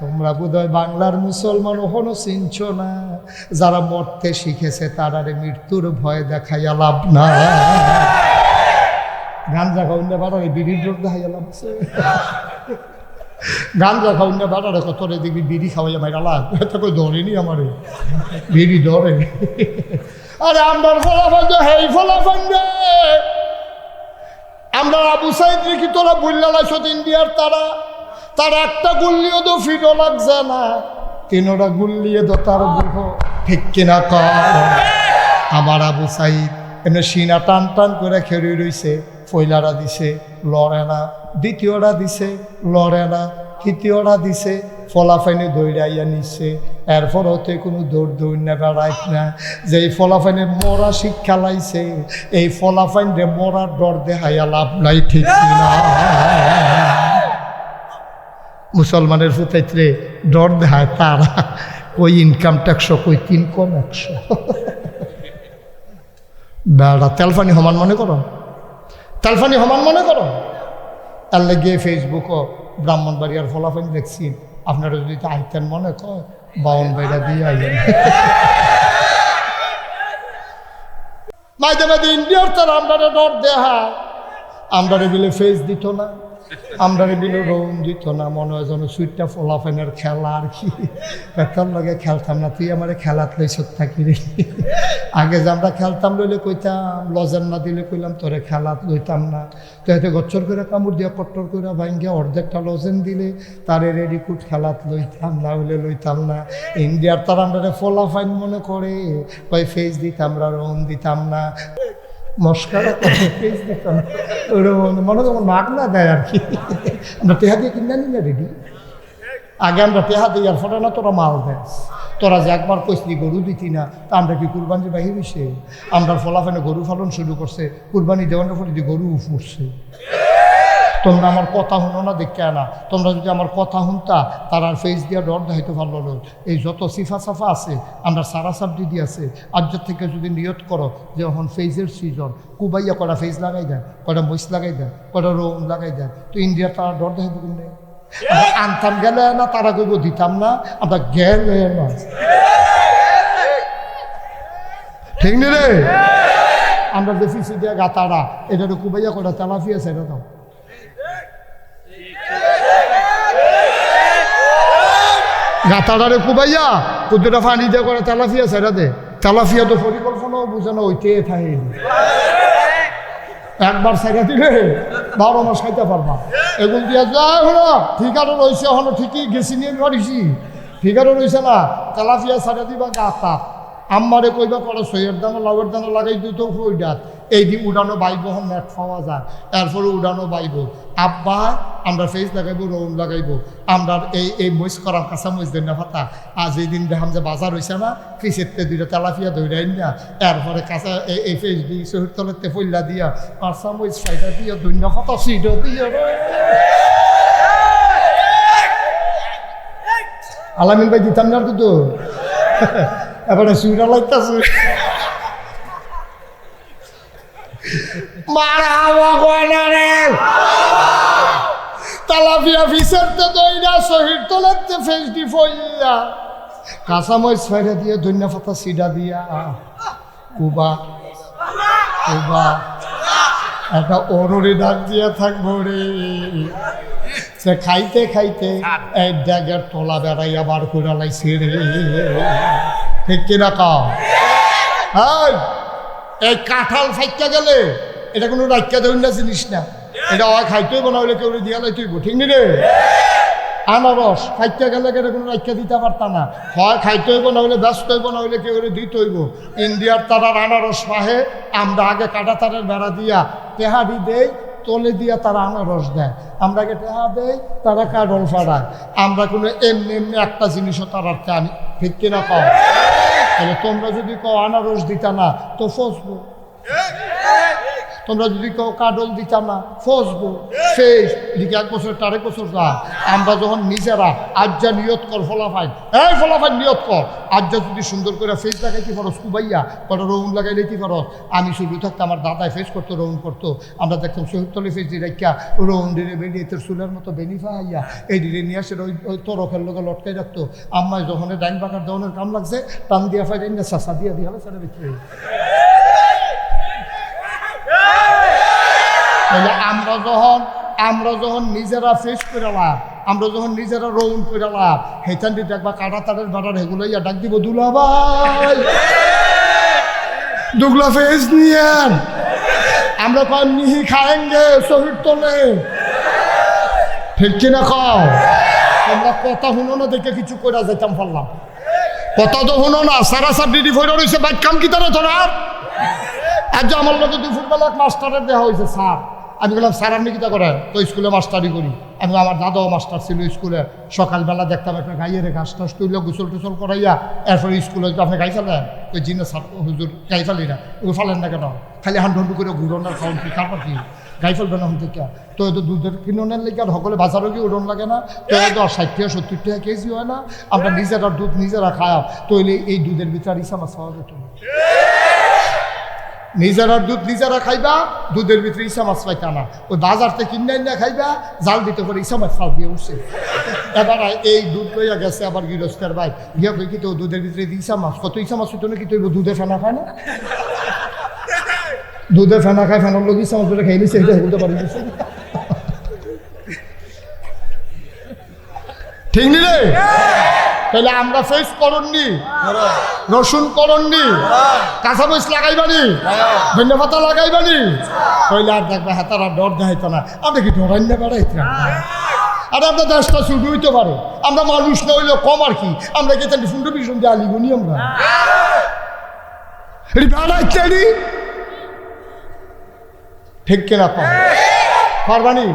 তোমরা বোধহয় বাংলার মুসলমান ওখনো চিনছ না। যারা মরতে শিখেছে তারারে মৃত্যুর ভয় দেখাইয়া লাভ না। গাঞ্জা খাউন্ডা বাড়ারে বিড়ির রোগ দেখাইয়া লাভ গাঞ্জা খাউন্ডা বাড়ারে কত রে দেখবি বিড়ি খাওয়াইয়া মাইরা লাভ। কই ধরেনি আমারে। বিড়ি ধরে। আরে আমার ফলাফল তো হেই ফলাফল আমরা আবু সাইদ কি তোরা বললা লাইছ ইন্ডিয়ার তারা? তার একটা গুল্লিও তো ফিটও লাগছে না, তিনোটা গুল্লিয়ে তো তার বুহ ঠিক কিনা কর আমার আবু সাইদ এমনি সিনা টান টান করে খেয়ে রইছে ফয়লারা দিছে, লড়ে না। দ্বিতীয়টা দিছে, লড়ে না। তৃতীয়টা দিছে, ফলাফাইনে দৌড়াইয়া নিচ্ছে এরপর হতে কোনো দৌড় দৌড় না বেড়াইত না। যে এই ফলাফাইনে মরা শিক্ষা লাইছে, এই ফলাফাইন রে মরার ডর দেখাইয়া লাভ নাই, ঠিক কিনা? মুসলমানের ফুতাইত্রে ডর দেখায়, তারা কই ইনকাম ট্যাক্স কই তিন কম একশো। বেড়া, তেলফানি সমান মনে করো? তেলফানি সমান মনে করো? তার লেগে ফেসবুকও ব্রাহ্মণবাড়িয়ার ফলাফল দেখছি। আপনারা যদি আইতেন মনে কয়, বাউন বাইরা দিয়ে আইয়েন মাঝে মাঝে ইন্ডিয়ার তার আমরা ডর দেহা আমরা বিলে ফেস দিত না। আমরা বিলে রোম দিত না, মনে হয় যেন সুইটটা ফলাফেনের খেলা আর কি। পেতার লগে খেলতাম না, তুই আমার খেলাত লইছ থাকি রে? আগে যে আমরা খেলতাম লইলে কইতাম, লজেন না দিলে কইলাম তোরে খেলাত লইতাম না। তো এতে গচ্ছর করে কামড় দিয়া কট্টর করে ভাঙ্গিয়া অর্ধেকটা লজেন দিলে তারে রেডিকুট খেলাত লইতাম না হইলে লইতাম না। ইন্ডিয়ার তার আমরা ফলাফাইন মনে করে কই ফেস দিতাম না রোম দিতাম না। মস্কারা ওরকম মনে তো মাগ না দেয় আর কি। আমরা টেহা দিয়ে কিনে নিই না রেডি? আগে আমরা টেহা দিই আর ফটো না, তোরা মাল দেয়। তোরা যে একবার কইসলি গরু দিতি না, তা আমরা কি কুরবানি বাহির হয়েছে আমরা ফলাফানে গরু পালন শুরু করছে, কুরবানি দেওয়ানোর ফলে গরু উঠছে তোমরা আমার কথা শুনো না দেখতে আনা। তোমরা যদি আমার কথা শুনতা, তার আর ফেস দিয়ে ডর দেখাইতে পারল না। এই যত সিফা সাফা আছে, আমরা সারা সাপ দিদি আছে আজ্যের থেকে যদি নিয়ত করো যে এখন ফেজের সিজন, কুবাইয়া কটা ফেজ লাগাই দেন কটা মহিষ লাগাই দেন কটা রোম লাগাই দেন, তো ইন্ডিয়ার তারা ডর দেখাইতে কিন্তু আনতাম গেলে না, তারা কইব দিতাম না, আমরা গেলে না। ঠিক নি রে? আমরা যে ফিসি দিয়ে গাতারা এটা কুবাইয়া কটা তেলাফি আছে, এটা দাও। গাতাড়ারে কুবাইয়া কুদ্দুটা ফানি দিয়ে করে তেলাফিয়া ছেড়া দে। তেলাফিয়া তো পরিকল্পনাও বুঝে না ওইতে থাকে। একবার ছেড়ে দিলে বারো মাস খাইতে পারবা। এগুলো দিয়া যা হলো ঠিকারও রয়েছে হলো ঠিকই, গেছি নিয়ে পারিছি আরও রয়েছে না, তেলাফিয়া ছেড়ে দিবা গাতা। আম্মারে কইবা পরে সইয়ের দানা লাউয়ের দানা লাগাই দিত ওইটাত এই দি উড়ানো বাইব নেট পাওয়া যায় এরপরে উড়ানো বাইব। আব্বা, আমরা ফেস লাগাইব, রৌন লাগাইব। আমরা এই এই মহিষ করার কাঁচা মহিষ দেন না ফাতা আজ এই দিন দেখাম যে বাজার হয়েছে না ফিসের দুইটা তেলাফিয়া ধৈরাই না। এরপরে কাঁচা এই এই ফেস দিয়ে শহীদ তলেতে ফইলা দিয়া কাঁচা মহিষ ফাইটা দিয়া দুইটা ফাতা সিট দিয়া। আলামিন ভাই দিতাম না কিন্তু এবারে সুইরা লাগতেছে। মারাওয়া গয়না রে? তালাফিয়া ফিসেরতে দইরা, শহীদ তোলাতে ফেস দি ফইয়া। কাঁচামরিচ ফাইরা দিয়ে, ধনিয়া পাতা সিডা দিয়া। কুবা কুবা। একটা অরুরি ডাক দিয়া থাকব রে। সে খাইতে খাইতে এক ড্যাগের তোলা বেড়াইয়া বার করে লাইছে রে। ঠিক কিনা কাও? এই, কাঁঠাল ফাইকা গেলে এটা কোনো রাখা দেবেন না জিনিস না। এটা হয় খাইতেই না হলে কেউ দিয়া লাই তুইব ঠিক নি রে? আনারস খাইতে গেলে এটা কোনো রাখা দিতে পারতাম না। হয় খাইতে হইব না হলে ব্যস্ত হইব না হলে কেউ দিতে হইব। ইন্ডিয়ার তারার আনারস পাহে আমরা আগে কাটা তারের বেড়া দিয়া তেহারি দেই তলে দিয়া তারা আনারস দেয়। আমরা কেটে টেহা দেয় তারা কাডল ফাড়ায় আমরা কোনো এমনি এমনি একটা জিনিসও তারা আনি ঠিক কিনা পাও তাহলে তোমরা যদি কও আনারস দিতা না, তো ফসবো। তোমরা যদি কেউ কাডল দিতাম না, ফসবো। শেষ। এদিকে এক বছর আরেক বছর যা আমরা যখন নিজেরা আজ যা নিয়ত কর ফলাফাই এই ফলাফাই নিয়ত কর। আজ যা যদি সুন্দর করে ফেস লাগাইতে পারো কুবাইয়া কটা রৌন লাগাই দিতে পারো? আমি শুধু থাকতে আমার দাদায় ফেস করতো রৌন করতো। আমরা দেখতাম শহীদতলে ফেস দিয়ে রাখিয়া রৌন দিলে বেরিয়ে তোর চুলের মতো বেনিফা আইয়া এই দিলে নিয়ে আসে, ওই ওই তরফের লোকে লটকাই রাখতো। আম্মায় যখন ডাইন বাঁকার দেওয়ানের কাম লাগছে, টান দিয়া ফাই ডাইন চাষা দিয়া দিয়ে হলে সেটা বিক্রি হয়ে তাহলে আমরা যখন আমরা যখন নিজেরা ফেস করে লাভ, আমরা যখন নিজেরা রৌন করে লাভ হেতান দিয়ে দেখবা কাটা তারের বাটার এগুলো ইয়া ডাক দিব দুলা ভাই। দুগলা ফেস নিয়েন। আমরা কম নিহি খায়েঙ্গে শহীদ তোলে। ঠিক কিনা খাও তোমরা কথা শুনো না, দেখে কিছু করে যেতাম পারলাম। কথা তো শুনো না, সারা সার ডিডি ফইরা রয়েছে বাইক কাম কি তারা তোরা আজ আমার লোকে দুপুরবেলা মাস্টারের দেওয়া হয়েছে স্যার। আমি বললাম, স্যার, আপনি কিতা করেন? তো স্কুলে মাস্টারি করি। আমি আমার দাদাও মাস্টার ছিল স্কুলে। সকালবেলা দেখতাম একটা গাইয়ের ঘাস টাস তুইলে গোসল টুসল করাইয়া এরপরে স্কুলে আপনি গাই ফেলেন? ওই জিনিস স্যার। হুজুর, গাই ফেলি না। ওই ফেলেন না কেন? খালি হান্ডু হান্ডু করে ঘুরন আর খাওয়ান কি কারবার কি গাই ফেলবে না হতে কে তো এত দুধের কিনোনের লেগে আর সকলে বাজারও কি উড়ন লাগে না? তো এত ষাট টাকা, সত্তর টাকা কেজি হয় না। আমরা নিজেরা দুধ নিজেরা খাওয়া তো এই দুধের ভিতরে ইসা মাছ খাওয়া যেত না। নিজেরা দুধ নিজেরা খাইবা, দুধের ভিতরে ইসা মাছ পাইতা না। ওই বাজার থেকে কিনে না খাইবা, জাল দিতে পারে ইসা মাছ ফাল দিয়ে উঠছে। এবার এই দুধ লইয়া গেছে আবার গৃহস্থের ভাই। গিয়া কই কি তো, দুধের ভিতরে ইসা মাছ কত ইসা মাছ হইতো না কি তুই দুধে ফেনা খায় না? দুধে ফেনা খায়, ফেনার লোক ইসা মাছ ধরে খাই নিছে, এটা বলতে পারি ঠিক নি রে? তাহলে আমরা ফেস করননি। রসুন করননি। কাঁচা মরিচ লাগাইবানি? ধন্য পাতা লাগাইবানি? কইলে আর দেখবে হাতারা ডর দেখাইতো না। আমরা কি ডরাইন্য বেড়াইতাম? আর আমরা দেশটা শুরু হইতে পারে। আমরা মানুষ না হইলেও কম আর কি। আমরা কি তাহলে সুন্দর ভীষণ দিয়ে আলিগুনি আমরা? বেড়াইতে ঠিক কিনা পারবানি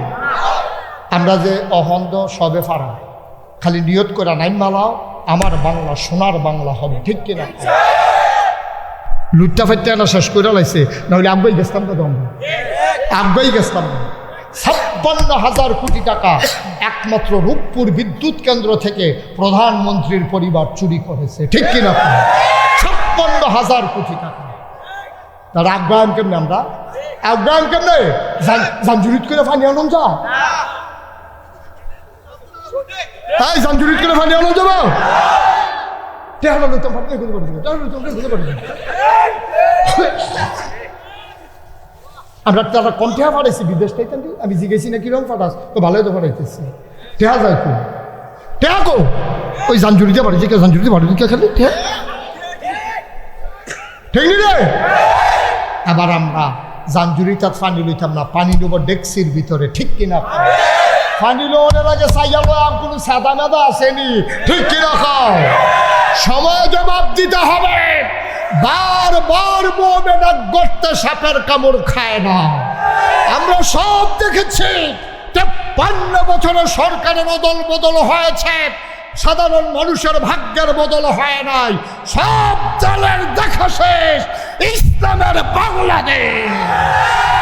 আমরা যে অহন্দ সবে ফারা খালি নিয়ত করে নাইন মালাও আমার বাংলা, সোনার বাংলা হবে, ঠিক কিনা? লুটটা ফাইটটা না শেষ করে লাইছে, নাহলে আব্বাই গেছতাম না দম। আব্বাই গেছতাম না ছাপ্পান্ন হাজার কোটি টাকা একমাত্র রূপপুর বিদ্যুৎ কেন্দ্র থেকে প্রধানমন্ত্রীর পরিবার চুরি করেছে, ঠিক কিনা? ছাপ্পান্ন হাজার কোটি টাকা। তার আগ্রায়ণ কেমনে আমরা? আগ্রায়ণ কেমনে? জাঞ্জুরিত করে ফানি আনন্দ যা। এই জাঞ্জুরিত করে ফানি আনন্দ যাব? দিবে আমরা তারা পাঠাইছি বিদেশ টাইতাম আমি জিজ্ঞেসি না পাঠাস তো ভালোই তো পাঠাইতেছি টেহা কো? টেহা কো? ওই জাঞ্জুরিতে পাঠিয়েছি কে জাঞ্জুরিতে পাঠিয়েছি কে খালি টেহা ঠিক রে? আবার আমরা জাঞ্জুরি পানি লইতাম না, পানি নেব ডেক্সির ভিতরে, ঠিক কিনা? পানি লোনের আগে সাইয়ালো আর কোনো সাদা মেদা আসেনি। ঠিক খাও সময় জবাব দিতে হবে। বার বার বোমে ডাক গর্তে সাপের কামড় খায় না। আমরা সব দেখেছি, তেপ্পান্ন বছরের সরকারের অদল বদল হয়েছে। সাধারণ মানুষের ভাগ্যের বদল হয় নাই। সব দলের দেখা শেষ। ইসলামের বাংলাদেশ।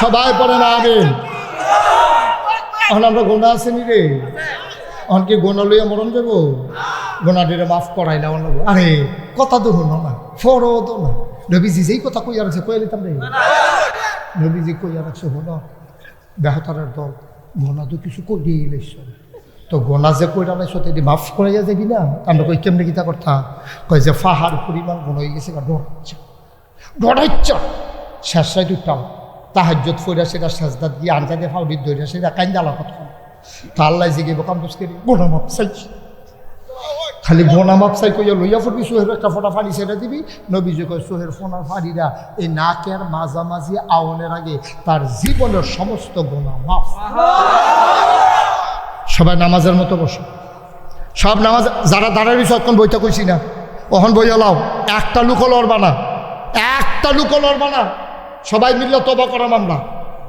সবাই পড়ে না এখন আমরা গোনা আসেনি রে। এখন কি গোনা লইয়া মরণ যাব গোনা দিলে মাফ করাই না অন্য আরে, কথা তো শুনো না ফরো তো না। নবীজি যেই কথা কইয়া রাখছে, কইয়া লিতাম রে। নবীজি কইয়া রাখছে হলো বেহতারের দল, গোনা তো কিছু করিয়ে লাইছ। তো গোনা যে কইরা লাইছ তেদি মাফ করে যা যাবি না? আমরা কই, কেমনে কিতা কথা কয় যে, ফাহার পরিমাণ গোনা হয়ে গেছে ডরাচ্ছা ডরাচ্ছ শেষ সাইড উঠাও তাহাজ্যত ফইরা সেটা সাজদাত দিয়ে আনজা দিয়ে ফাউডির দইরা সেটা কাইন্দা লাফত খান তা আল্লাহ জিগে বকাম করি, গোনা মাফ চাই খালি বোনা মাপ চাই কইয়া লইয়া ফুটবি সোহের একটা ফোটা ফাড়ি সেটা দিবি। নবীজি কয় সোহের ফোনার ফাড়িরা এই নাকের মাঝামাঝি আওনের আগে তার জীবনের সমস্ত গোনা মাফ সবাই নামাজের মতো বসো। সব নামাজ, যারা দাঁড়াবি সক্ষণ বইটা কইছি না। ওখান বইয়া লাও, একটা লুকো লড়বা না। একটা লুকো লড়বা না। সবাই মিললে তবা করাম আমরা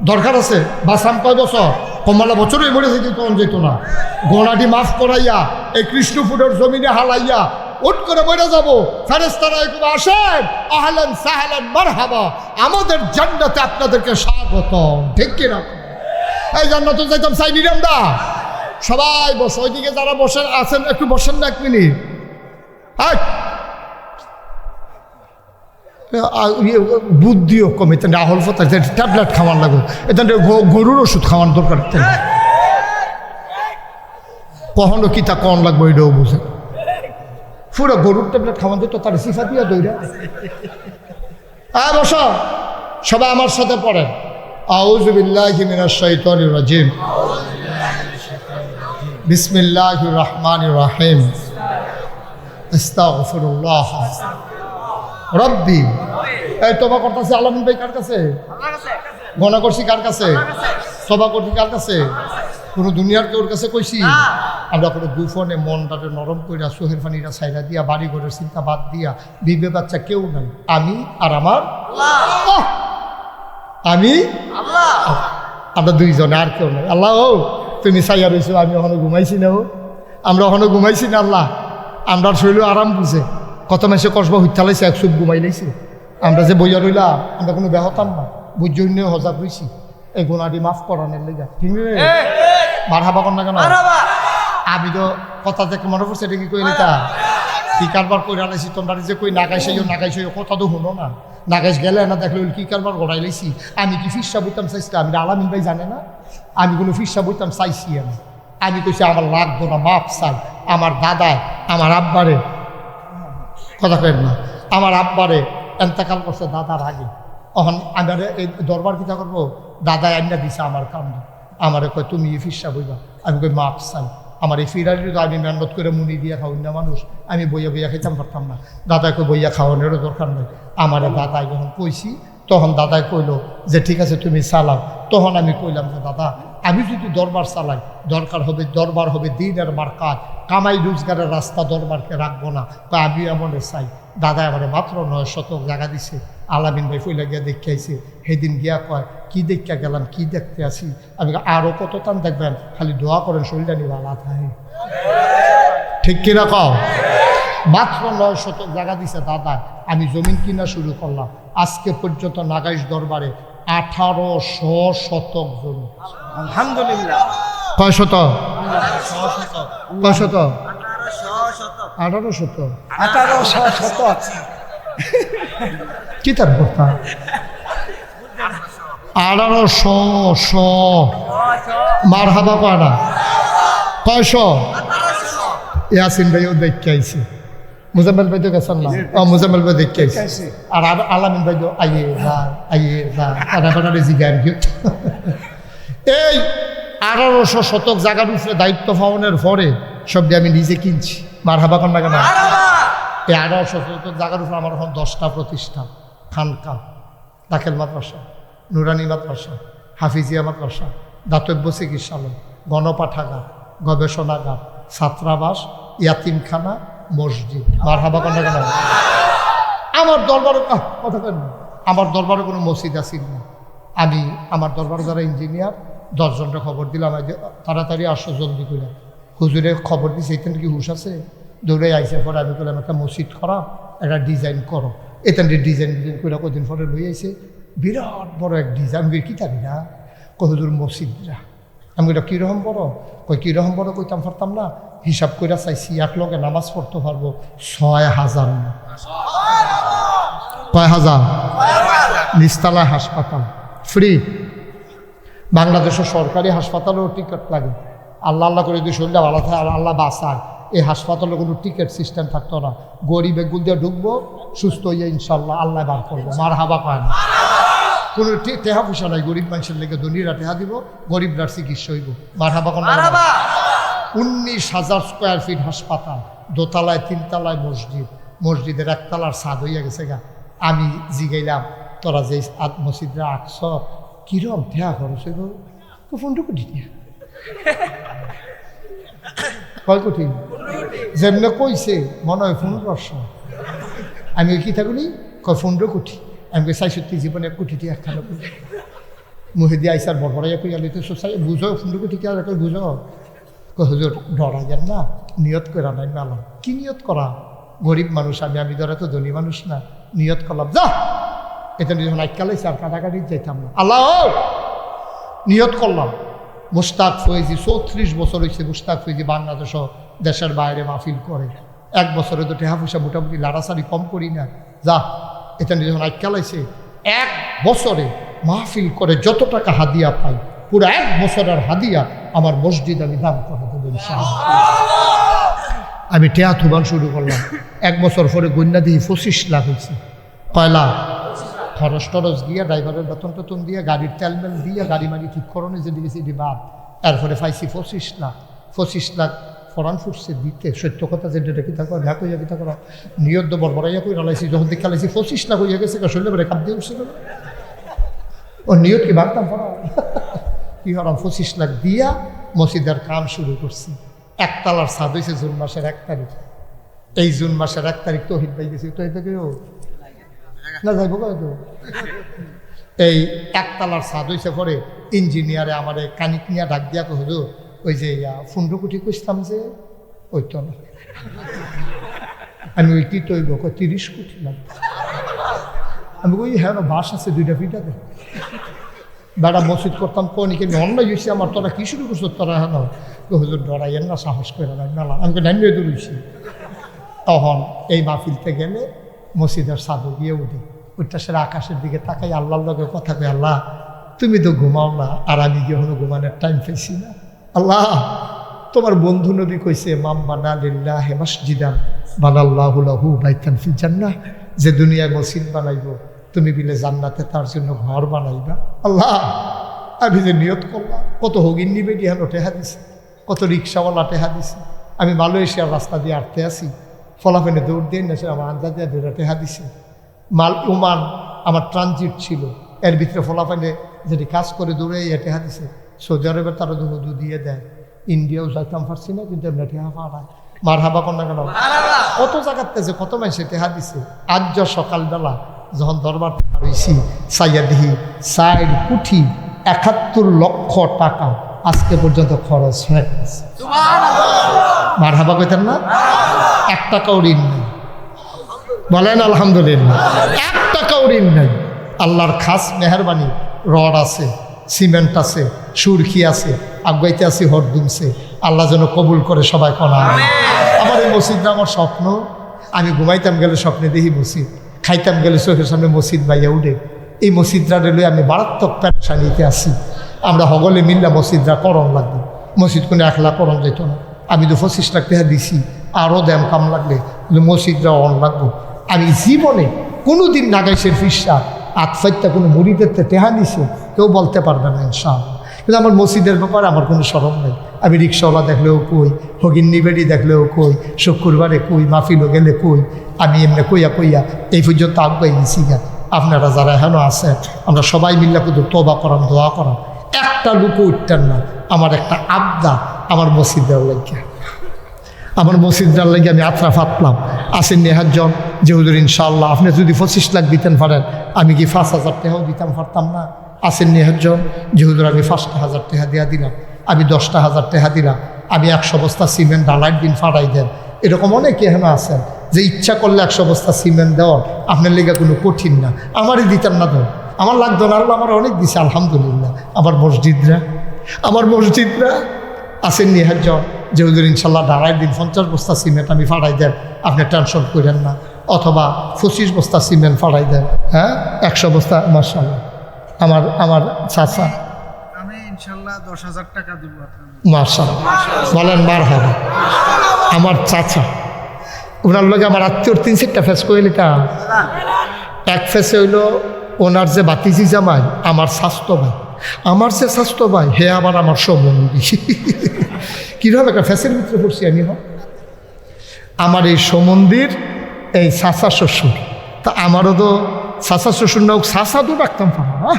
দরকার আছে? বাসাম কয় বছর? কমলা বছরই মরে যেত তখন যেত না। গোনাটি মাফ করাইয়া, এই কৃষ্ণপুরের জমিনে হালাইয়া উঠ করে বইরা যাব। ফেরেস্তারা একটু আসেন, আহলেন সাহলেন মারহাবা, আমাদের জান্নাতে আপনাদেরকে স্বাগত ঠিক কিনা এই জান্নাতে যাইতাম সাই নিরামদা সবাই বসে, ওইদিকে যারা বসে, আছেন, একটু বসেন না এক মিনিট। হাট। ইয়ে, বুদ্ধিও কমে তেন আহল ফতা ট্যাবলেট খাওয়ার লাগবে। এটা গরুর ওষুধ খাওয়ার দরকার কখনো কি তা কম লাগবে এটাও বুঝে। পুরো গরুর ট্যাবলেট খাওয়ান তো তার সিফা দিয়া দইরা। হ্যাঁ বস সবাই আমার সাথে পড়েন আউজুবিল্লাহি মিনাশ শাইতানির রাজিম। বিসমিল্লাহির রহমানির রহিম। আস্তাগফিরুল্লাহ। রব্বি। এই তোবা করতেছে আলমিন ভাই কার কাছে? গণা করছি কার কাছে? সভা করছি কার কাছে? কোনো দুনিয়ার কেউর কাছে কইছি? আমরা কোনো গুফনে মনটাকে নরম কইরা সোহের ফানিরা সাইরা দিয়া বাড়ি ঘরের চিন্তা বাদ দিয়া বিবে বাচ্চা কেউ নাই। আমি আর আমার! আমি? আমরা দুইজনে আর কেউ নাই। আল্লাহ ও তুমি সাইয়া রয়েছো আমি ওখানে ঘুমাইছি না ও। আমরা ওখানে ঘুমাইছি না আল্লাহ। আমরা শরীর আরাম বুঝে। কত মাসে কসবা হুইতালাইছে এক সুপ ঘুমাই লাইছে। আমরা যে বইয়া রইলাম আমরা কোনো ব্যাহতাম না। বুঝজন্য হজাব হইছি এই গুণাটি মাফ করানোর লেগা। ঠিক হাবা কর না কেন? আমি তো কথা থেকে মনে পড়ছে এটা কি কইলে তা কি কারবার কইরা লাইছি তোমরা যে কই নাগাইছাইও নাগাইছাইও কথা তো শুনো না। নাগাইছ গেলে না দেখলে কি কারবার গড়াই লাইছি? আমি কি ফিসা বইতাম চাইছি? আমি আলামিন ভাই জানে না। আমি কোনো ফিসা বইতাম চাইছি আমি। আমি কইছি আমার লাগবো না মাপ চাই। আমার দাদায় আমার আব্বারে কথা কেন না। আমার আব্বারে এন্তেকাল করছে দাদার আগে। অহন আমার এই দরবার কিতা করব? দাদা আইনা দিছে আমার কামড়ে আমারে কয়, তুমি ফিসা বইবা? আমি কই, মাপ চাই। আমার এই ফিরারি তো আমি মেহনত করে মুনি দিয়ে খাও না মানুষ। আমি বইয়া বইয়া খাইতাম, পারতাম না। দাদাকে বইয়া খাওয়ানোরও দরকার নেই। আমার দাদাই যখন কইছি, তখন দাদাই কইলো যে, ঠিক আছে, তুমি চালাও। তখন আমি কইলাম যে, দাদা আমি যদি দরবার চালাই দরকার হবে দরবার হবে দিনের মার্কাত। কামাই রোজগারের রাস্তা দরবারকে রাখব না। বা আমি এমনে চাই। দাদা এবারে মাত্র নয় শতক জায়গা দিছে। আলামিন ভাই ফইলা গিয়া দেখে আইছে সেদিন গিয়া কয় কি দেখা গেলাম কি দেখতে আসি আমি কই, আরও কত টান দেখবেন খালি দোয়া করেন শরীরটা নিবা আল্লাহ থাকে ঠিক কিনা কও? মাত্র নয় শতক জায়গা দিছে দাদা। আমি জমিন কিনা শুরু করলাম। আজকে পর্যন্ত নাগাইশ দরবারে আঠারোশো শতক জমি আলহামদুলিল্লাহ। কয় শত কয় শত আঠারো শত আঠারোশো শতক। কি তার কথা? আঠারোশো শ। মার হাবা কয়শ ইয়াসিন ভাইও দেখতে আইছে। মুজাম্মেল ভাই তো গেছেন না ও মুজাম্মেল ভাই দেখতে। আর আর আলামিন ভাই তো আইয়ে যা আইয়ে যা কাটা কাটা জিগান কি এই আঠারোশো শতক জায়গার উপরে দায়িত্ব পালনের পরে সব দিয়ে আমি নিজে কিনছি। মার হাবা কন্যা কেন? এই আঠারোশো শতক জায়গার উপরে আমার এখন দশটা প্রতিষ্ঠান। খানকা দাখেল মাদ্রাসা নুরানি মাদ্রাসা হাফিজিয়া মাদ্রাসা দাতব্য চিকিৎসালয় গণপাঠাগার গবেষণাগার ছাত্রাবাস ইয়াতিমখানা মসজিদ। মার হাবা কন্যা কেন? আমার দরবারে কথা কেন আমার দরবারে কোনো মসজিদ আসিল না। আমি আমার দরবারে যারা ইঞ্জিনিয়ার দশজনটা খবর দিলাম তাড়াতাড়ি আসো জলদি করে। হুজুরে খবর দিছে এখান কি হুশ আছে? দৌড়ে আইসে পরে আমি করলাম একটা মসজিদ করা একটা ডিজাইন করো। এখান ডিজাইন ডিজাইন করে কদিন পরে লই আইছে। বিরাট বড় এক ডিজাইন কি জানি না? কতদূর মসজিদরা আমি এটা কীরকম বড়? কই কীরকম বড়? কইতাম পারতাম না। হিসাব করে চাইছি, এক লগে নামাজ পড়তে পারব ছয় হাজার। কয় হাজার। নিস্তালা হাসপাতাল, ফ্রি। বাংলাদেশের সরকারি হাসপাতালেও টিকিট লাগে। আল্লাহ আল্লাহ করে যদি শরীরটা ভালো থাকে আর আল্লাহ বাঁচায়। এই হাসপাতালে কোনো টিকিট সিস্টেম থাকতো না। গরিব এগুল দিয়ে ঢুকবো, সুস্থ হইয়া ইনশাল্লাহ আল্লাহ বার করব। মার হাবা পায় না। কোনো টেহা পয়সা নাই গরিব মানুষের লেগে ধনীরা টেহা দিব গরিবরার চিকিৎসা হইব। মার হাবা কোনো উনিশ হাজার স্কোয়ার ফিট হাসপাতাল দোতলায় তিনতলায় মসজিদ মসজিদের একতলার ছাদ হইয়া গেছে গা। আমি জিগাইলাম তোরা যে আত- মসজিদরা আটশ কিরম ঠেয়া খরচ হইব? তো ফোনটুকু দিতে কয় কোটি? যেমনে কইছে মনে হয় ফোন বর্ষ আমি কি থাকুনি? কয় পনেরো কোটি। আমি চাই সত্যি জীবনে দিয়ে একখানা করি মুহিদি আইসার বড় বড়াইয়া কই আলি তো সোসাই বুঝো কোটি কে আর কই বুঝো হুজুর ডরা যান না, নিয়ত করা নাই মেলা। কি নিয়ত করা গরিব মানুষ আমি আমি ধরে তো ধনী মানুষ না, নিয়ত করলাম যা! এটা যখন আইকালাইছে আর কাটাকাটি যাইতাম না। আল্লাহ নিয়ত করলাম মুস্তাক ফয়েজি চৌত্রিশ বছর হয়েছে মুস্তাক ফয়েজি বাংলাদেশ দেশের বাইরে মাহফিল করে। এক বছরে তো টেহা পয়সা মোটামুটি লাড়াসাড়ি কম করি না। যা এটা যখন আইকালাইছে এক বছরে মাহফিল করে যত টাকা হাদিয়া পাই পুরো এক বছরের হাদিয়া আমার মসজিদ আমি দান করে দেবো ইনশাআল্লাহ। আমি টেয়া থুবান শুরু করলাম। এক বছর পরে গন্যা দিয়ে পঁচিশ লাখ হয়েছে কয় লাখ খরচ টরচ দিয়ে ড্রাইভারের বেতন টেতন দিয়ে গাড়ির তেল মেল দিয়ে গাড়ি মারি ঠিক করণে যে দিয়েছি এটি বাদ। এরপরে পাইছি পঁচিশ লাখ। পঁচিশ লাখ ফরান ফুটছে দিতে, সত্য কথা যে ডেটা কিতা করা ভ্যাক হইয়া কিতা করা, নিয়ত বরবরাইয়া কই রালাইছি যখন দেখে লাইছি পঁচিশ লাখ হইয়া গেছে শরীরে বেড়ে কাপ দিয়ে উঠছে? ও নিয়ত কি ভাবতাম পড়া কি হলাম পঁচিশ লাখ দিয়া মসজিদের কাম শুরু করছি। একতলার ছাদ হয়েছে জুন মাসের এক তারিখ। এই জুন মাসের এক তারিখ তহিদ ভাই গেছি তো এটা কেউ না যাইব তো? এই একতলার ছাদ হয়েছে পরে, ইঞ্জিনিয়ারে আমারে কানিক ডাক দিয়া কহলো ওই যে, ইয়া ফুন্ডকুটি কইতাম যে, ওই তো আমি ওই কি তৈব তিরিশ কোটি লাগবে। আমি ওই হ্যাঁ বাস আছে, দুইটা ফিটা দে। বেড়া মসজিদ করতাম কনিকে অন্যায় হয়েছে আমার তোরা কি শুরু করছ, তোরা হ্যাঁ হুজুর ডরাইয়েন না সাহস করে না মেলা। আমি নামিয়ে দৌড়েছি তখন এই মাহফিলতে গেলে মসজিদের সাধু গিয়ে উঠি। ওইটা সেরা আকাশের দিকে তাকাই, আল্লাহর লগে কথা কই, আল্লাহ, তুমি তো ঘুমাও না, আর আমি কখনো ঘুমানোর টাইম পেয়েছি না? আল্লাহ, তোমার বন্ধু নবী কইছে মাম বানা লিল্লাহ হে মসজিদান, বানাল্লাহু লাহু বাইতান ফিল জান্নাহ, যে দুনিয়ায় মসজিদ বানাইব, তুমি বিলে জান্নাতে তার জন্য ঘর বানাইবা। আল্লাহ, আমি যে নিয়ত করলাম, কত হগিন নিবে ডিহানো টেহা দিছে, কত রিক্সাওয়ালা টেহা দিছে। আমি মালয়েশিয়ার রাস্তা দিয়ে আটতে আসি ফলাফেনে দৌড় দিয়ে নেছে আমার আঞ্জা দিয়ে দৌড়া টেহা দিছে। মাল ওমান আমার ট্রানজিট ছিল, এর ভিতরে ফলাফেনে যেটি কাজ করে দৌড়ে ইয়ে টেহা দিছে সৌদি আরবের তারা দুধু দিয়ে দেয় ইন্ডিয়াও যাইতাম পারছি না কিন্তু এমনি টেহা পাড়ায় মার হাবা কন্যা কেন কত জায়গাতে যে কত মানুষে টেহা দিছে আজ যা সকালবেলা যখন দরবার রয়েছি সাইয়াদিহি সাইড কুঠি একাত্তর লক্ষ টাকা আজকে পর্যন্ত খরচ হয়ে গেছে মার হাবা কইতেন না এক টাকাও ঋণ নেই বলেন আলহামদুলিল্লাহ এক টাকাও ঋণ নেই আল্লাহর খাস মেহরবানি রড আছে সিমেন্ট আছে সুরকি আছে? আগাইতে আছে হরদুমছে আল্লাহ যেন কবুল করে সবাই কনা আমার এই মসজিদটা আমার স্বপ্ন। আমি ঘুমাইতাম গেলে স্বপ্নে দেখি মসজিদ। খাইতাম গেলে চোখের সামনে মসজিদ বাইয়া উঠে। এই মসজিদরা রেলে আমি মারাত্মক প্যারেশানিতে আসি। আমরা হগলে মিল্লা মসজিদরা করণ লাগবে। মসজিদ কোনো একলা করম যেত না। আমি তো পঁচিশ লাখ টাকা দিছি। আরও দাম কাম লাগলে কিন্তু মসজিদরা অন লাগবো। আমি জীবনে কোনো দিন নাগাইশের ফিসা আতফাইত্যা কোনো মুড়িদের টেহা নিছে কেউ বলতে পারবে না ইনশাআল্লাহ। কিন্তু আমার মসজিদের ব্যাপারে আমার কোনো সরম নেই। আমি রিক্সাওয়ালা দেখলেও কই, হগিন নিবেড়ি দেখলেও কই, শুক্রবারে কই, মাহফিলও গেলে কই, আমি এমনি কইয়া কইয়া এই পর্যন্ত আগুয়াই গেছি গা আপনারা যারা এখনও আছেন, আমরা সবাই মিল্লা কিন্তু তবা করাম দোয়া করান। একটা লুকু উঠতেন না। আমার একটা আবদা আমার মসজিদের লাগিয়া। আমার মসজিদটার লাগে আমি আত্রা ফাতলাম আসেন নেহাজন যে হুজুর ইনশাল্লাহ আপনি যদি পঁচিশ লাখ দিতেন পারেন, আমি কি পাঁচ হাজার টাকাও দিতাম, পারতাম না? আসেন নেহাজন যে হুজুর আমি পাঁচটা হাজার টাকা দেওয়া দিলাম, আমি দশটা হাজার টাকা দিলাম, আমি একশো বস্তা সিমেন্ট ডালাইট দিন ফাটাই দেন। এরকম অনেকে এখানে আছেন যে ইচ্ছা করলে একশো বস্তা সিমেন্ট দেওয়ার আপনার লেগে কোনো কঠিন না। আমারই দিতাম না তো। আমার লাগতো না, আল্লাহ আমার অনেক দিছে, আলহামদুলিল্লাহ। আমার মসজিদরা আমার মসজিদরা আসেন নিহাজন যে হুজুর ইনশাল্লাহ দাঁড়াই দিন, পঞ্চাশ বস্তা সিমেন্ট আমি ফাটাই দেন, আপনি টেনশন করেন না। অথবা পঁচিশ বস্তা সিমেন্ট ফাড়াই দেন হ্যাঁ? একশো বস্তা মার্শাল্লাহ আমার আমার চাচা। মার্শাল বলেন মার হবে। আমার চাচা। ওনার লগে আমার আত্মীয়র তিন চারটা ফেস করে নিতাম এক ফেসে হইল ওনার যে বাতিজি জামাই আমার স্বাস্থ্য ভাই। আমার যে স্বাস্থ্য ভাই হে আবার আমার সম্বন্ধী কীভাবে একটা ফেসের ভিতরে পড়ছি আমি আমার এই সম্বন্ধীর এই চাচা শ্বশুর। তা আমারও তো চাচা শ্বশুর না হোক তো ডাকতাম পারা না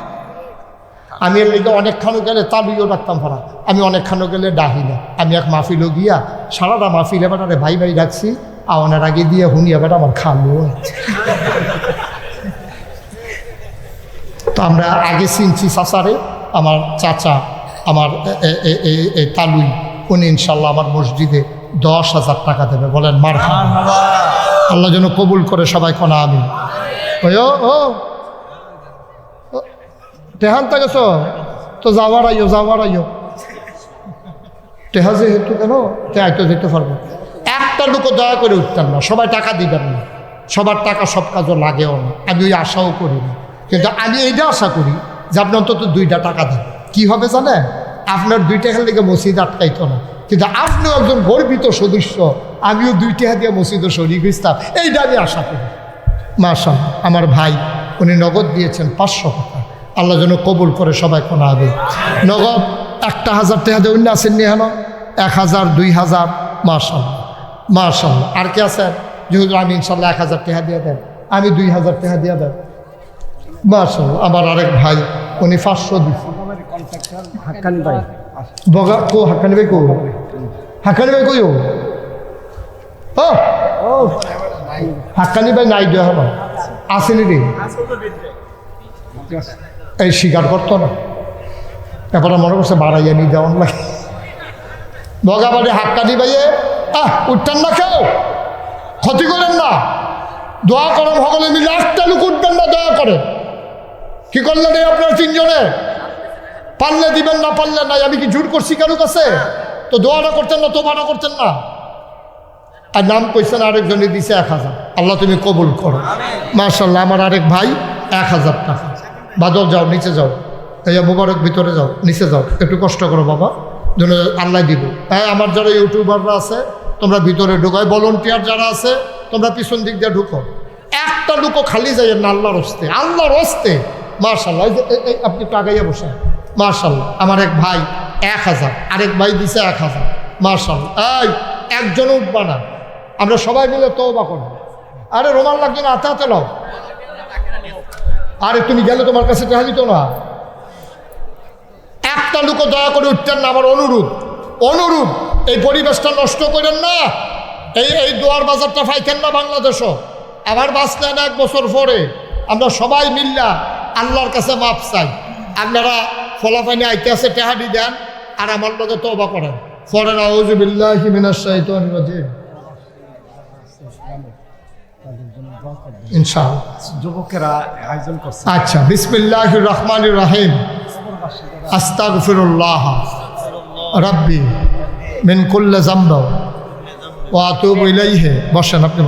আমি এর লেগে অনেকখানো গেলে তালুইও রাখতাম ভাড়া আমি অনেকখানো গেলে ডাহি না আমি এক মাহফিলও গিয়া সারাটা মাহফিল এবার ভাই ভাই রাখছি আওয়ানের আগে দিয়ে হুনি এবার আমার খালো। তো আমরা আগে চিনছি সাসারে আমার চাচা আমার তালুই উনি ইনশাল্লাহ আমার মসজিদে দশ হাজার টাকা দেবে বলেন মার। আল্লাহ যেন কবুল করে সবাই কোনা আমি ওই ও। ও ও, গেছ? তো যাওয়ার আইও যাওয়ার আইও টেহা যেহেতু কেন? টেহাই তো যেতে পারব একটা লোকও দয়া করে উঠতেন না সবাই টাকা দিবেন না সবার টাকা সব কাজও লাগেও না আমি ওই আশাও করি না। কিন্তু আমি এইটা আশা করি যে আপনি অন্তত দুইটা টাকা দেন। কি হবে জানেন আপনার দুই টাকার লেগে মসজিদ আটকাইতো না। কিন্তু আপনিও একজন গর্বিত সদস্য। আমিও দুই টাকা দিয়ে মসজিদে শরীর ইসলাম এইটা আমি আশা করি। মাশাল আমার ভাই উনি নগদ দিয়েছেন পাঁচশো টাকা। আল্লাহ যেন কবুল করে সবাই কোনা হবে নগদ একটা হাজার টাকা আছেন নি হেন এক হাজার দুই হাজার মাশাল। মাশাল আর কে আছেন যেহেতু আমি ইনশাল্লাহ এক হাজার টাকা দিয়ে দেন আমি দুই হাজার টাকা দিয়ে দেন মাশাল আমার আরেক ভাই উনি পাঁচশো দিচ্ছে হাক্কানি ভাই। বগা কো হাক্কানি ভাই কো হাক্কানি ভাই কইও ও ও হাক্কানি ভাই নাই দেওয়া হলো আসেনি রে। এই স্বীকার করতো না। এরপরে মনে করছে বাড়াইয়া নিয়ে দেওয়ান লাগে। বগাবাড়ি হাক্কানি ভাইয়ে আহ, উঠতেন না কেউ? ক্ষতি করেন না। দোয়া করেন সকলে মিলে একটা লোক উঠবেন না, দয়া করে কি করলেন এই আপনার তিনজনে? পারলে দিবেন না, পারলে নাই। আমি কি জোর করছি? কারও কাছে? তো দোয়াটা করতেন না, তোবাটা করতেন না। আর নাম কইছেন আরেকজনে দিছে এক হাজার। আল্লাহ তুমি কবুল করো। মার্শাল্লাহ আমার আরেক ভাই এক হাজার টাকা। বাদল যাও, নিচে যাও। এই মোবারক ভিতরে যাও, নিচে যাও। একটু কষ্ট করো বাবা। যেন আল্লাহ দিব। হ্যাঁ আমার যারা ইউটিউবাররা আছে, তোমরা ভিতরে ঢুকো ভলন্টিয়ার যারা আছে, তোমরা পিছন দিক দিয়ে ঢুকো। একটা ঢুকো খালি যাই না আল্লাহর হস্তে। আল্লাহর হস্তে। মার্শাল্লাহ আপনি একটু আগাইয়া বসেন। মার্শাল্লাহ আমার এক ভাই এক হাজার। আরেক ভাই দিছে এক হাজার। মার্শাল্লাহ এই, একজনও উঠবা না। আমরা সবাই মিলে তওবা করব। আরে রোমান লাগবে না, হাতে লাও আরে তুমি গেলে তোমার কাছে টাকা দিত না। একটা লোক দয়া করে উঠতেন না, আমার অনুরোধ। অনুরোধ, এই পরিবেশটা নষ্ট করেন না। এই এই দোয়ার বাজারটা পাইতেন না বাংলাদেশও। আবার বাঁচলেন এক বছর পরে। আমরা সবাই মিল্লা আল্লাহর কাছে মাপ চাই। আপনারা ফলাফাইনে আইতে আছে টেহাডি দেন, আর আমার লগে তবা করেন। ফরেন আউজুবিল্লাহ মিনাশ শাইতানির ইনশাআল্লাহ। যুবকেরা আয়োজন করছে। আচ্ছা বিসমিল্লাহ রহমান রাহিম। আস্তাগফিরুল্লাহ। রব্বি মিন কুল্লি জামব ওয়া আতুবু ইলাইহি। বসেন আপনি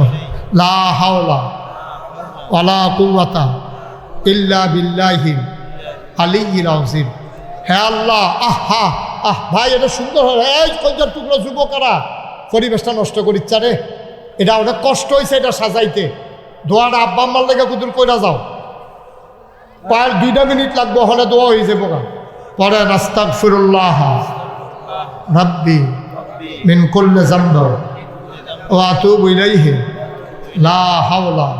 লা হাওলা ওয়ালা কুওয়াতা ইল্লা বিল্লাহি আলিয়্যিল আযীম। হে আল্লাহ আহা আহ ভাই এটা সুন্দর হয়। এই কয়টার টুকরো যুবকেরা পরিবেশটা নষ্ট করিচ্ছা রে? এটা অনেক কষ্ট হয়েছে এটা সাজাইতে। দোয়াটা আব্বা আম্মার লেগে কুদুর কইরা যাও। পার দুইটা মিনিট লাগবো, হলে দোয়া হয়ে যাব গা। পরে নাস্তাক ফিরুল্লাহ রাব্বি মিন কুল্লি জামব ওয়া আতুবু ইলাইহি। লা হাওলা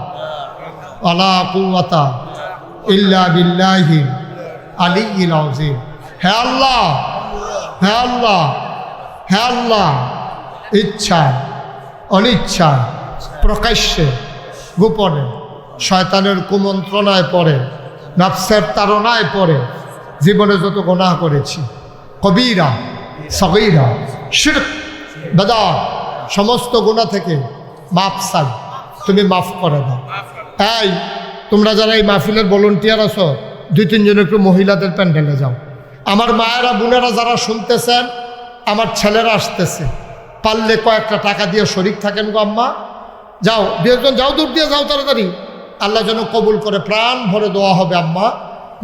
ওয়ালা কুওয়াতা ইল্লা বিল্লাহি আলিয়্যিল আযীম। হে আল্লাহ হে আল্লাহ হে আল্লাহ ইচ্ছায় অনিচ্ছায় প্রকাশ্যে গোপনে। শয়তানের কুমন্ত্রণায় পড়ে, নফসের তারণায় পড়ে, জীবনে যত গোনাহ করেছি। কবিরা, সগৈরা, শিরক বেদা সমস্ত গোনা থেকে মাফ চাই, তুমি মাফ করে দাও। তাই তোমরা যারা এই মাহফিলের ভলেন্টিয়ার আছো, দুই তিনজন একটু মহিলাদের প্যান্ডেলে যাও। আমার মায়েরা, বোনেরা যারা শুনতেছেন, আমার ছেলেরা আসতেছে। পারলে কয়েকটা টাকা দিয়ে শরিক থাকেন গো আম্মা। যাও, দু একজন যাও দূর দিয়ে যাও তাড়াতাড়ি। আল্লাহ যেন কবুল করে, প্রাণ ভরে দেওয়া হবে, আম্মা।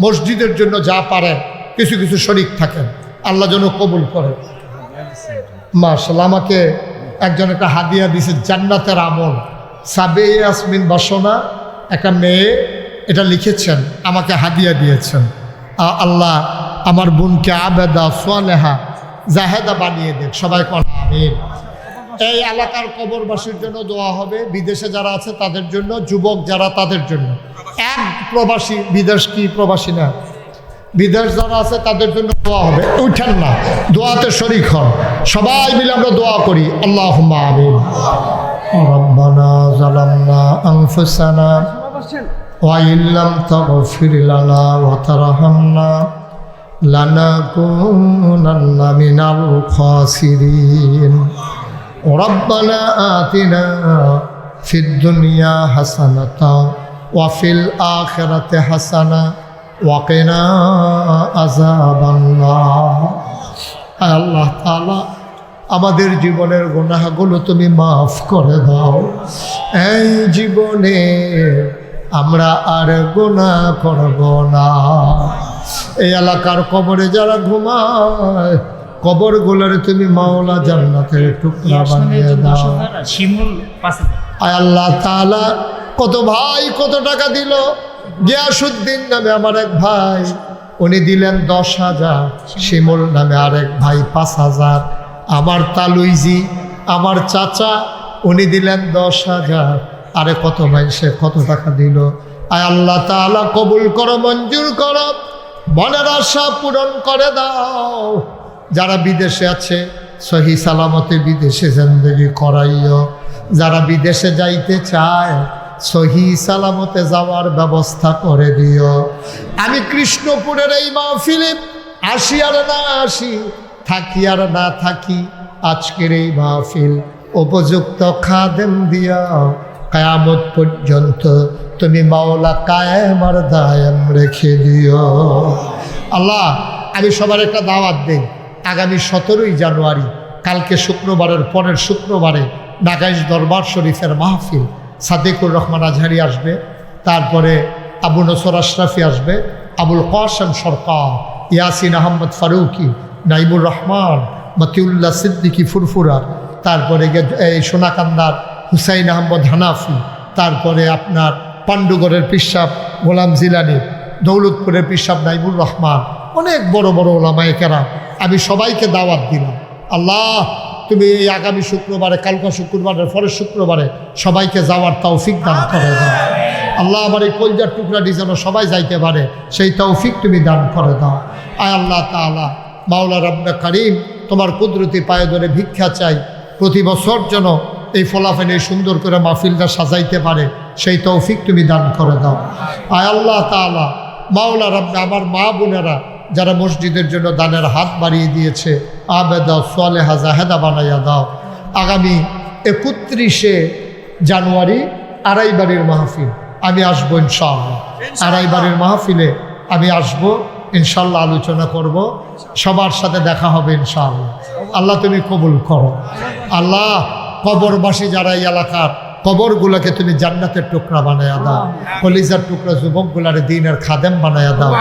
মসজিদের জন্য যা পারেন, কিছু কিছু শরিক থাকেন। আল্লাহ যেন কবুল করে। মার্শাল আমাকে একজন একটা হাদিয়া দিছে জান্নাতের আমল। সাবে ইয়াসমিন বাসনা, একটা মেয়ে, এটা লিখেছেন, আমাকে হাদিয়া দিয়েছেন। আল্লাহ আমার বোনকে আবেদা সোয়ালেহা জাহেদা বানিয়ে দেখ সবাই করা আমিন। এই এলাকার কবরবাসীর জন্য দোয়া হবে বিদেশে যারা আছে তাদের জন্য যুবক যারা তাদের জন্য এক প্রবাসী বিদেশ কি প্রবাসী না বিদেশ যারা আছে তাদের জন্য দোয়া হবে উঠেন না দোয়াতে শরিক হন সবাই মিলে আমরা দোয়া করি আল্লাহ আমিন ربنا ظلمنا أنفسنا وإن لم تغفر لنا وترحمنا لنكونن من الخاسرين ربنا آتنا في الدنيا حسنة وفي الآخرة حسنة وقنا عذاب النار আয় আল্লাহ তাআলা আমাদের জীবনের গুনাহগুলো তুমি মাফ করে দাও এই জীবনে আমরা আর গুনাহ করব না এই এলাকার কবরে যারা ঘুমায় কবরগুলোরে তুমি মাওলা জান্নাতের টুকরা বানিয়ে দাও। আয় আল্লাহ তাআলা কত ভাই কত টাকা দিল? গিয়াসুদ্দিন নামে আমার এক ভাই উনি দিলেন দশ হাজার শিমুল নামে আরেক ভাই পাঁচ হাজার। আমার তালুইজি আমার চাচা উনি দিলেন দশ হাজার। আরে কত ভাই সে কত টাকা দিল? আয় আল্লাহ তাআলা কবুল করো মঞ্জুর করো মনের আশা পূরণ করে দাও। যারা বিদেশে আছে, সহি সালামতে বিদেশে জিন্দগি করাইও। যারা বিদেশে যাইতে চায়, সহি সালামতে যাওয়ার ব্যবস্থা করে দিও। আমি কৃষ্ণপুরের এই মাহফিলে আসি আর না আসি, থাকি আর না থাকি, আজকের এই মাহফিল উপযুক্ত খাদেম দিয়া। কায়ামত পর্যন্ত তুমি মাওলা কায়েম আর দায়াম রেখে দিও। আল্লাহ, আমি সবার একটা দাওয়াত দেই। আগামী সতেরোই জানুয়ারি, কালকে শুক্রবারের পরের শুক্রবারে নাগাইশ দরবার শরীফের মাহফিল সাদেকুর রহমান আজহারি আসবে, তারপরে আবু নসর আশরাফি আসবে, আবুল কাসেম সরকার, ইয়াসিন আহমদ ফারুকি নাইবুর রহমান, মতিউল্লাহ সিদ্দিকি ফুরফুরা, তারপরে এই সোনাকান্দার হুসাইন আহমদ হানাফি, তারপরে আপনার পাণ্ডুগড়ের পিসাব গোলাম জিলানি, দৌলতপুরের পিসাব নাইবুর রহমান, অনেক বড় বড় ওলামায় কেরাম। আমি সবাইকে দাওয়াত দিলাম। আল্লাহ, তুমি এই আগামী শুক্রবারে, কালকা শুক্রবারের পরের শুক্রবারে সবাইকে যাওয়ার তৌফিক দান করে দাও। আল্লাহ, আমার এই কলজার টুকরাটি যেন সবাই যাইতে পারে, সেই তৌফিক তুমি দান করে দাও। আয় আল্লাহ তাআলা, মাওলা রব্বে করিম, তোমার কুদরতি পায়ে ধরে ভিক্ষা চাই। প্রতি বছর যেন এই ফলাফেন এই সুন্দর করে মাহফিলটা সাজাইতে পারে, সেই তৌফিক তুমি দান করে দাও। আয় আল্লাহ তাআলা, মাওলা রব্বে, আমার মা বোনেরা যারা মসজিদের জন্য দানের হাত বাড়িয়ে দিয়েছে আবেদা সোয়ালেহা জাহেদা বানাইয়া দাও। আগামী একত্রিশে জানুয়ারি আড়াই বাড়ির মাহফিল আমি আসব ইনশাআল্লাহ। আড়াই বাড়ির মাহফিলে আমি আসব ইনশাল্লাহ আলোচনা করব সবার সাথে দেখা হবে ইনশাআল্লাহ। আল্লাহ তুমি কবুল করো। আল্লাহ কবরবাসী যারা এই এলাকার কবরগুলোকে তুমি জান্নাতের টুকরা বানায়া দাও। কলিজার টুকরা যুবকগুলারে দিনের খাদেম বানায়া দাও।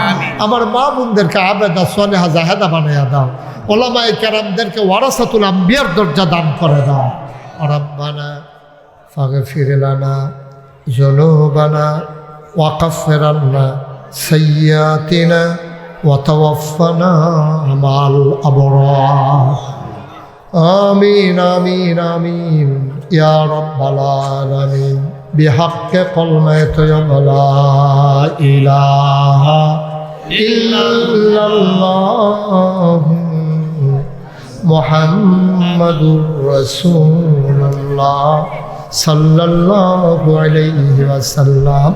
আমার মা বোনদেরকে আবেদা সোনেহা জাহেদা বানায়া দাও। ওলামায় কেরামদেরকে ওয়ারাসাতুল আম্বিয়ার দরজা দান করে দাও। রব্বানা ফাগফির লানা জুনুবানা ওয়াকাফির আন্না সাইয়্যাতিনা ওয়াতাওয়াফানা মাল আবরার। آمين آمين آمين يا رب العالمين بحق كلمة لا إله إلا الله محمد رسول الله صلى الله عليه وسلم